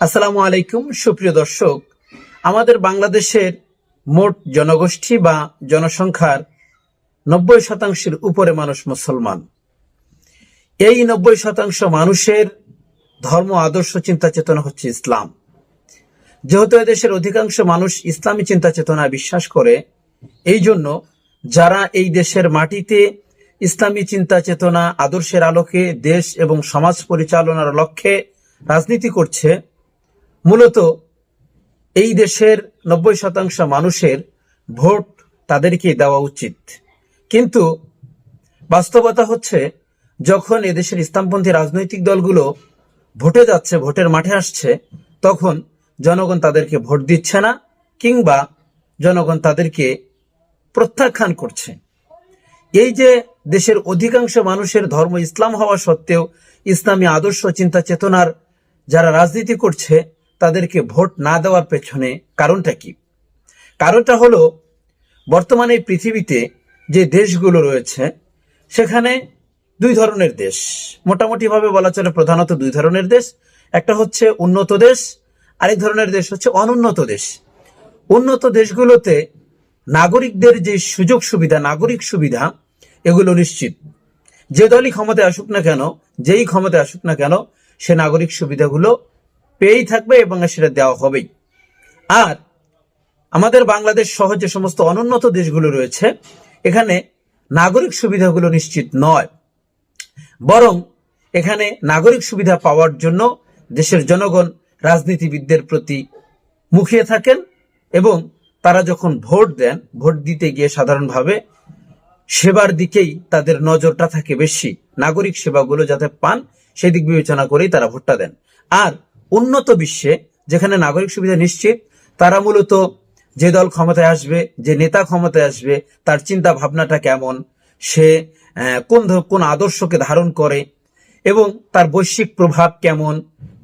আসসালামু আলাইকুম, সুপ্রিয় দর্শক। আমাদের বাংলাদেশের মোট জনগোষ্ঠী বা জনসংখ্যার নব্বই শতাংশের উপরে মানুষ মুসলমান। এই নব্বই শতাংশ মানুষের ধর্ম, আদর্শ, চিন্তা চেতনা হচ্ছে ইসলাম। যেহেতু এদেশের অধিকাংশ মানুষ ইসলামী চিন্তা চেতনায় বিশ্বাস করে, এই জন্য যারা এই দেশের মাটিতে ইসলামী চিন্তা চেতনা, আদর্শের আলোকে দেশ এবং সমাজ পরিচালনার লক্ষ্যে রাজনীতি করছে মূলত এই দেশের নব্বই শতাংশ মানুষের ভোট তাদেরকে দেওয়া উচিত। কিন্তু বাস্তবতা হচ্ছে, যখন এদেশের ইসলামপন্থী রাজনৈতিক দলগুলো ভোটে যাচ্ছে, ভোটের মাঠে আসছে, তখন জনগণ তাদেরকে ভোট দিচ্ছে না, কিংবা জনগণ তাদেরকে প্রত্যাখ্যান করছে। এই যে দেশের অধিকাংশ মানুষের ধর্ম ইসলাম হওয়া সত্ত্বেও ইসলামী আদর্শ চিন্তা চেতনার যারা রাজনীতি করছে তাদেরকে ভোট না দেওয়ার পেছনে কারণটা কি? কারণটা হলো, বর্তমানে পৃথিবীতে যে দেশগুলো রয়েছে, সেখানে দুই ধরনের দেশ। মোটামুটি ভাবে বলা চলে প্রধানত দুই ধরনের দেশ। একটা হচ্ছে উন্নত দেশ, আরেক ধরনের দেশ হচ্ছে অনুন্নত দেশ। উন্নত দেশগুলোতে নাগরিকদের যে সুযোগ সুবিধা, নাগরিক সুবিধা, এগুলো নিশ্চিত। যে দলই ক্ষমতায় আসুক না কেন, যেই ক্ষমতায় আসুক না কেন, সে নাগরিক সুবিধাগুলো পেয়েই থাকবে এবং সেটা দেওয়া হবেই। আর আমাদের বাংলাদেশ সহ যে সমস্ত অনুন্নত দেশগুলো রয়েছে, এখানে নাগরিক সুবিধাগুলো নিশ্চিত নয়। বরং এখানে নাগরিক সুবিধা পাওয়ার জন্য দেশের জনগণ রাজনীতিবিদদের প্রতি মুখিয়ে থাকেন এবং তারা যখন ভোট দেন, ভোট দিতে গিয়ে সাধারণভাবে সেবার দিকেই তাদের নজরটা থাকে বেশি। নাগরিক সেবাগুলো যাতে পান, সেই দিক বিবেচনা করেই তারা ভোটটা দেন। আর উন্নত বিশ্বে, যেখানে নাগরিক সুবিধা নিশ্চিত, তারা মূলত যে দল ক্ষমতায় আসবে, যে নেতা ক্ষমতায় আসবে, তার চিন্তা ভাবনাটা কেমন, সে কোন কোন আদর্শকে ধারণ করে, এবং তার বৈশ্বিক প্রভাব কেমন,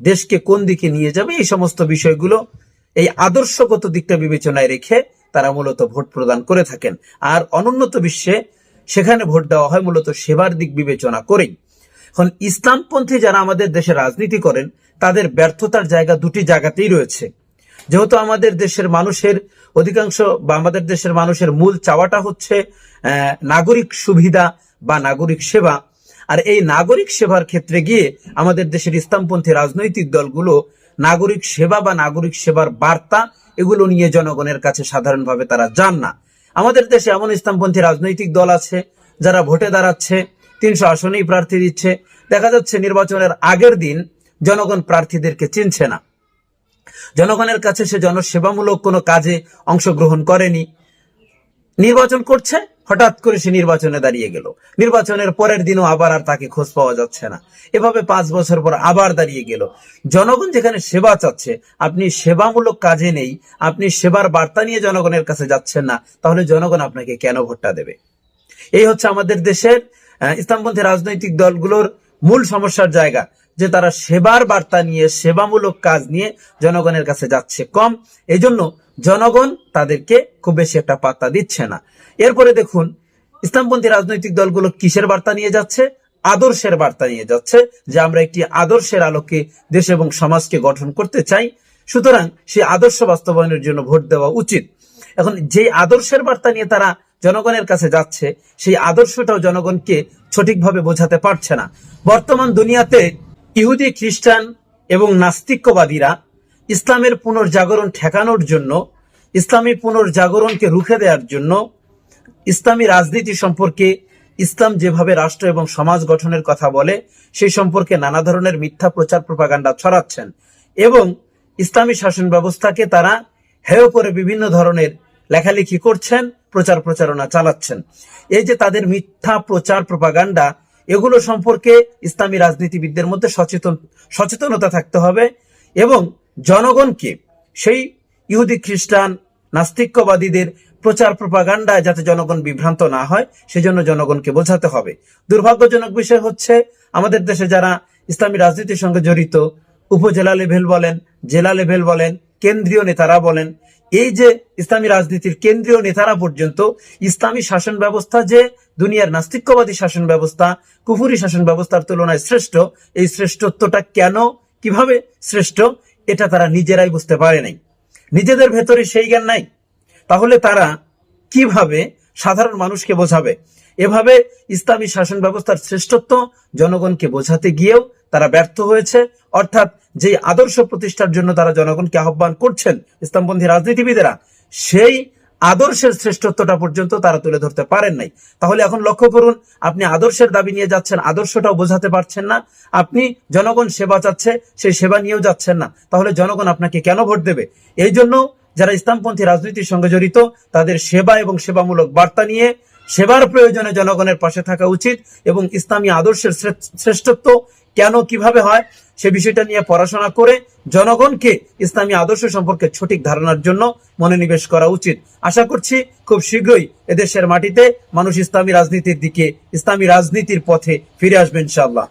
দেশকে কোন দিকে নিয়ে যাবে, এই সমস্ত বিষয়গুলো এই আদর্শগত দিকটা বিবেচনায় রেখে তারা মূলত ভোট প্রদান করে থাকেন। আর অনুন্নত বিশ্বে সেখানে ভোট দেওয়া হয় মূলত সেবার দিক বিবেচনা করেই। এখন ইসলামপন্থী যারা আমাদের দেশে রাজনীতি করেন, তাদের ব্যর্থতার জায়গা দুটি জায়গাতেই রয়েছে। যেহেতু আমাদের দেশের মানুষের অধিকাংশ বা আমাদের দেশের মানুষের মূল চাওয়াটা হচ্ছে নাগরিক সুবিধা বা নাগরিক সেবা। আর এই নাগরিক সেবার ক্ষেত্রে গিয়ে আমাদের দেশের ইসলামপন্থী রাজনৈতিক দলগুলো নাগরিক সেবা বা নাগরিক সেবার বার্তা, এগুলো নিয়ে জনগণের কাছে সাধারণভাবে তারা যান না। আমাদের দেশে এমন ইসলামপন্থী রাজনৈতিক দল আছে, যারা ভোটে দাঁড়াচ্ছে তিনশো আসনেই প্রার্থী দিচ্ছে। দেখা যাচ্ছে নির্বাচনের আগের দিন জনগণ প্রার্থীদেরকে চিনছে না। জনগণের কাছে সে জনসেবামূলক কোনো কাজে অংশগ্রহণ করেনি। নির্বাচন করছে, হঠাৎ করে সে নির্বাচনে দাঁড়িয়ে গেল। নির্বাচনের পরের দিনও আবার আর তাকে খোঁজ পাওয়া যাচ্ছে না। এভাবে পাঁচ বছর পর আবার দাঁড়িয়ে গেল। জনগণ যেখানে সেবা চাচ্ছে, আপনি সেবামূলক কাজে নেই, আপনি সেবার বার্তা নিয়ে জনগণের কাছে যাচ্ছেন না, তাহলে জনগণ আপনাকে কেন ভোটটা দেবে? এই হচ্ছে আমাদের দেশের ইসলামপন্থী রাজনৈতিক দলগুলোর মূল সমস্যার জায়গা যে তারা সেবার বার্তা নিয়ে, সেবামূলক কাজ নিয়ে জনগণের কাছে যাচ্ছে কম। এজন্য জনগণ তাদেরকে খুব বেশি একটা পাত্তা দিচ্ছে না। এরপরে দেখুন, ইসলামপন্থী রাজনৈতিক দলগুলো কিসের বার্তা নিয়ে যাচ্ছে? আদর্শের বার্তা নিয়ে যাচ্ছে যে আমরা একটি আদর্শের আলোকে দেশ এবং সমাজকে গঠন করতে চাই। সুতরাং সেই আদর্শ বাস্তবায়নের জন্য ভোট দেওয়া উচিত। এখন যে আদর্শের বার্তা নিয়ে তারা জনগণের কাছে যাচ্ছে, সেই আদর্শটাও জনগণকে সঠিকভাবে বোঝাতে পারছে না। বর্তমান দুনিয়াতে ইহুদি, খ্রিস্টান এবং নাস্তিক্যবাদীরা ইসলামের পুনর্জাগরণ ঠেকানোর জন্য, ইসলামী পুনর্জাগরণকে রুখে দেওয়ার জন্য, ইসলামী রাজনীতি সম্পর্কে ইসলাম যেভাবে রাষ্ট্র এবং সমাজ গঠনের কথা বলে, সেই সম্পর্কে নানা ধরনের মিথ্যা প্রচার প্রপাগান্ডা ছড়াচ্ছেন এবং ইসলামী শাসন ব্যবস্থাকে তারা হেয় করে বিভিন্ন ধরনের লেখালেখি করছেন, প্রচার প্রচারণা চালাচ্ছেন। এই যে তাদের মিথ্যা প্রচার প্রপাগান্ডা, এগুলো সম্পর্কে ইসলামী রাজনীতিবিদদের মধ্যে সচেতন, সচেতনতা থাকতে হবে এবং জনগণকে সেই ইহুদি খ্রিস্টান, নাস্তিক্যবাদীদের প্রচার প্রপাগান্ডায় যাতে জনগণ বিভ্রান্ত না হয়, সেজন্য জনগণকে বোঝাতে হবে। দুর্ভাগ্যজনক বিষয় হচ্ছে, আমাদের দেশে যারা ইসলামী রাজনীতির সঙ্গে জড়িত, উপজেলা লেভেল বলেন, জেলা লেভেল বলেন, কেন্দ্রীয় নেতারা বলেন এই যে ইসলামী রাজনীতির কেন্দ্রীয় নেতারা পর্যন্ত ইসলামী শাসন ব্যবস্থা যে দুনিয়ার নাস্তিক্যবাদী শাসন ব্যবস্থা, কুফুরি শাসন ব্যবস্থার তুলনায় শ্রেষ্ঠ, এই শ্রেষ্ঠত্বটা কেন, কীভাবে শ্রেষ্ঠ, এটা তারা নিজেরাই বুঝতে পারে নাই। নিজেদের ভেতরে সেই জ্ঞান নাই। তাহলে তারা কীভাবে সাধারণ মানুষকে বোঝাবে? এভাবে ইসলামী শাসন ব্যবস্থার শ্রেষ্ঠত্ব জনগণকে বোঝাতে গিয়েও তারা ব্যর্থ হয়েছে। অর্থাৎ যে আদর্শ প্রতিষ্ঠার জন্য তারা জনগণকে আহ্বান করছেন ইসলামপন্থী রাজনীতিবিদেরা, সেই আদর্শের শ্রেষ্ঠত্বটা পর্যন্ত তারা তুলে ধরতে পারেন নাই। তাহলে এখন লক্ষ্য করুন, আপনি আদর্শের দাবি নিয়ে যাচ্ছেন, আদর্শটাও বোঝাতে পারছেন না। আপনি জনগণ সেবা চাচ্ছে, সেই সেবা নিয়েও যাচ্ছেন না। তাহলে জনগণ আপনাকে কেন ভোট দেবে? এই জন্য যারা ইসলামপন্থী রাজনীতির সঙ্গে জড়িত, তাদের সেবা এবং সেবামূলক বার্তা নিয়ে সেবার প্রয়োজনে জনগণের পাশে থাকা উচিত এবং ইসলামী আদর্শের শ্রেষ্ঠত্ব কেন কীভাবে হয় সে বিষয়টা নিয়ে পড়াশোনা করে জনগণকে ইসলামী আদর্শ সম্পর্কে সঠিক ধারণার জন্য মনোনিবেশ করা উচিত। আশা করছি খুব শীঘ্রই এদেশের মাটিতে মানুষ ইসলামী রাজনীতির দিকে ইসলামী রাজনীতির পথে ফিরে আসবে ইনশাআল্লাহ।